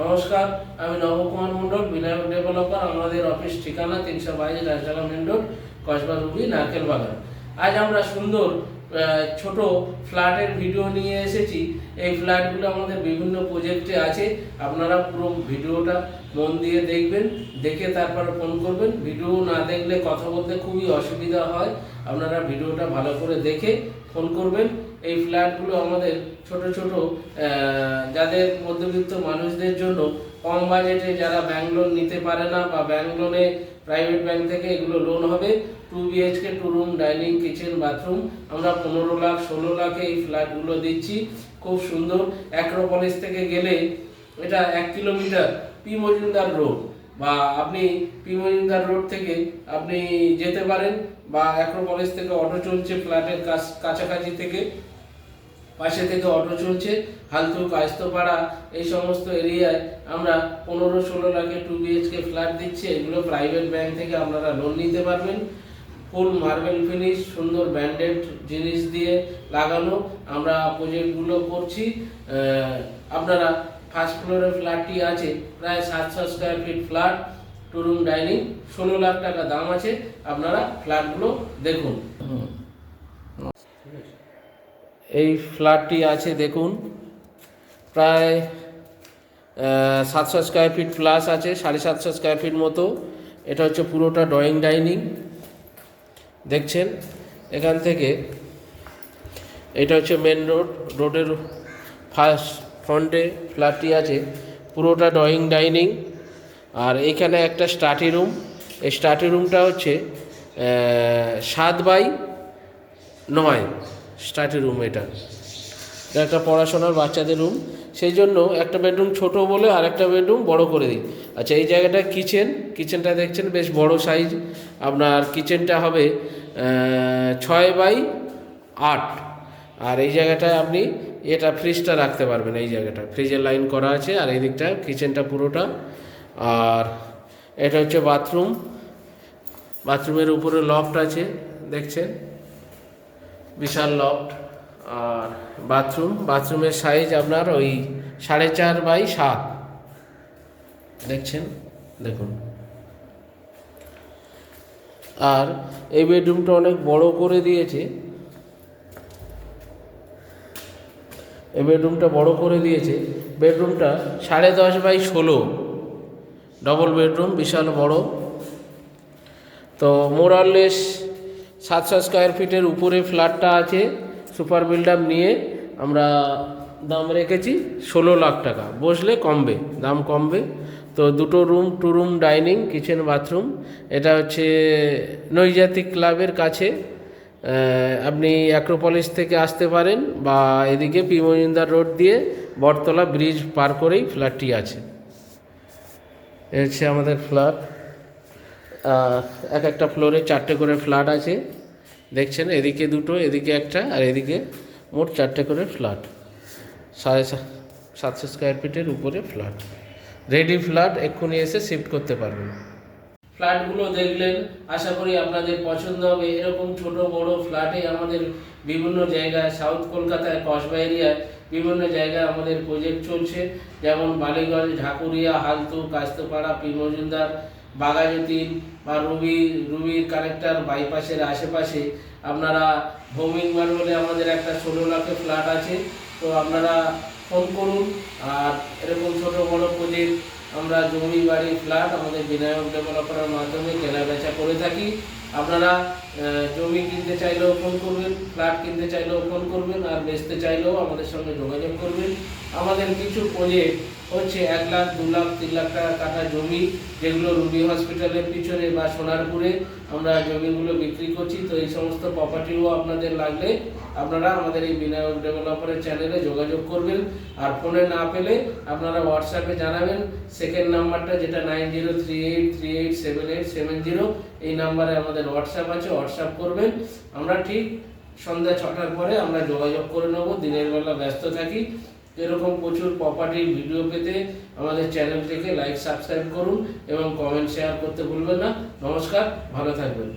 নমস্কার, আমি নবকুমার মণ্ডল, বিনায়ক ডেভেলপার আমাদের অফিস ঠিকানা তিনশো বাইশ Rajdanga main road Kasba Ruby Narkel Bagan আজ আমরা সুন্দর ছোট ফ্ল্যাটের ভিডিও নিয়ে এসেছি। এই ফ্ল্যাটগুলো আমাদের বিভিন্ন প্রজেক্টে আছে। আপনারা পুরো ভিডিওটা মন দিয়ে দেখবেন, দেখে তারপরে ফোন করবেন। ভিডিও না দেখলে কথা বলতে খুবই অসুবিধা হয়। আপনারা ভিডিওটা ভালো করে দেখে ফোন করবেন। এই ফ্ল্যাটগুলো আমাদের ছোট ছোট যাদের মধ্যবিত্ত মানুষদের জন্য কম বাজেটে যারা ব্যাংক লোন নিতে পারে না বা ব্যাংক লোনে প্রাইভেট ব্যাংক থেকে এগুলো লোন হবে two BHK two room dining kitchen bathroom আমরা পনেরো লাখ, ষোলো লাখে এই ফ্ল্যাটগুলো দিচ্ছি। খুব সুন্দর। অ্যাক্রোপলিস থেকে গেলে এটা এক কিলোমিটার পি মজুমদার রোড বা আপনি পি মজুমদার রোড থেকে আপনি যেতে পারেন বা অ্যাক্রোপলিস থেকে অটো চলছে ফ্ল্যাটের কাছ- কাছাকাছি থেকে। পাশে থেকে অটো চলছে, হালতু কায়স্তপাড়া এই সমস্ত এরিয়ায় আমরা পনেরো ষোলো লাখে টু বিএইচকে ফ্ল্যাট দিচ্ছি, এগুলো প্রাইভেট ব্যাংক থেকে আপনারা লোন নিতে পারবেন। ফুল মার্বেল ফিনিশ সুন্দর ব্যান্ডেড জিনিস দিয়ে লাগানো আমরা প্রজেক্টগুলো করছি। আপনারা ফার্স্ট ফ্লোরের ফ্ল্যাটটি আছে, প্রায় সাতশো square feet flat two room dining ষোলো লাখ টাকা দাম আছে, আপনারা ফ্ল্যাটগুলো দেখুন। এই ফ্ল্যাটটি আছে, দেখুন। প্রায় সাতশো স্কোয়ার ফিট প্লাস আছে, সাড়ে সাতশো স্কোয়ার ফিট মতো। এটা হচ্ছে পুরোটা ড্রয়িং ডাইনিং দেখছেন? এখান থেকে, এটা হচ্ছে মেন রোড রোডের ফার্স্ট ফ্রন্টে ফ্ল্যাটটি আছে, পুরোটা ড্রয়িং ডাইনিং আর এখানে একটা স্টাডি রুম এই স্টাডি রুমটা হচ্ছে সাত বাই নয়। স্টাডি রুম এটা। একটা পড়াশোনার বাচ্চাদের রুম সেই জন্য একটা বেডরুম ছোট বলে আর একটা বেডরুম বড় করে দিই। আচ্ছা এই জায়গাটা কিচেন কিচেনটা দেখছেন, বেশ বড় সাইজ আপনার কিচেনটা হবে ছয় বাই আট। আর এই জায়গাটায় আপনি এটা ফ্রিজটা রাখতে পারবেন, এই জায়গাটা। ফ্রিজের লাইন করা আছে, আর এই দিকটা কিচেনটা পুরোটা। আর এটা হচ্ছে বাথরুম বাথরুমের উপরে লফট আছে, দেখছেন? বিশাল লফট আর বাথরুম বাথরুমের সাইজ আপনার ওই সাড়ে চার বাই সাত। দেখছেন? দেখুন। আর এই বেডরুমটা অনেক বড় করে দিয়েছে। এই বেডরুমটা বড় করে দিয়েছে। বেডরুমটা সাড়ে দশ বাই ষোলো। ডবল বেডরুম বিশাল বড়। তো মোরাললেস সাতশো স্কোয়ার ফিটের উপরে ফ্ল্যাটটা আছে সুপার বিল্ডার নিয়ে আমরা দাম রেখেছি ষোলো লাখ টাকা। বসলে কমবে, দাম কমবে। তো দুটো room two room dining kitchen bathroom এটা হচ্ছে নৈজাতিক ক্লাবের কাছে। আপনি অ্যাক্রোপলিস থেকে আসতে পারেন বা এদিকে পি মজুমদার রোড দিয়ে বটতলা ব্রিজ পার করেই ফ্ল্যাটটি আছে। এ হচ্ছে আমাদের ফ্ল্যাট এক একটা ফ্লোরে চারটে করে ফ্ল্যাট আছে। দেখছেন? এদিকে দুটো, এদিকে একটা, আর এদিকে মোট চারটে করে ফ্ল্যাট। সাড়ে সাতশো স্কোয়ার ফিটের উপরে ফ্ল্যাট। রেডি ফ্ল্যাট এক্ষুনি এসে শিফট করতে পারবেন। ফ্ল্যাটগুলো দেখলেন, আশা করি আপনাদের পছন্দ হবে। এরকম ছোট, বড় ফ্ল্যাটে আমাদের বিভিন্ন জায়গায় সাউথ কলকাতায় কসবা এরিয়ায় বিভিন্ন জায়গায় আমাদের প্রজেক্ট চলছে। যেমন বালিগঞ্জ, ঢাকুরিয়া, হালতু, কাস্তপাড়া পি মজুমদার বাগাজুদ্দিন বা রুবি, রুবির কানেক্টার বাইপাসের আশেপাশে আপনারা ভৌমিক মার্বলে আমাদের একটা ষোলো লাখের ফ্ল্যাট আছে। তো আপনারা ফোন করুন আর এরকম ছোটো বড়ো প্রজেক্ট আমরা জমি বাড়ি ফ্ল্যাট আমাদের বিনায়ক ডেভেলপারের মাধ্যমে কেনা বেচা করে থাকি। আপনারা জমি কিনতে চাইলেও ফোন করবেন ফ্ল্যাট কিনতে চাইলেও ফোন করবেন, আর বেচতে চাইলেও আমাদের সঙ্গে যোগাযোগ করবেন। আমাদের কিছু প্রজেক্ট হচ্ছে এক লাখ, দু লাখ, তিন লাখ টাকা কাটা জমি, যেগুলো রুবি হসপিটালের পিছনে বা সোনারপুরে আমরা জমিগুলো বিক্রি করছি। তো এই সমস্ত প্রপার্টিও আপনাদের লাগলে আপনারা আমাদের এই বিনায়ক ডেভেলপারের চ্যানেলে যোগাযোগ করবেন। আর ফোনে না পেলে আপনারা হোয়াটসঅ্যাপে জানাবেন। সেকেন্ড নাম্বারটা যেটা nine zero three eight three eight seven eight seven zero এই নাম্বারে আমাদের হোয়াটসঅ্যাপ আছে হোয়াটসঅ্যাপ করবেন। আমরা ঠিক সন্ধ্যা ছটার পরে আমরা যোগাযোগ করে নেব। দিনের বেলা ব্যস্ত থাকি। এরকম প্রচুর প্রপার্টির ভিডিও পেতে আমাদের চ্যানেলটিকে লাইক সাবস্ক্রাইব করুন এবং কমেন্ট শেয়ার করতে ভুলবেন না। নমস্কার, ভালো থাকবেন।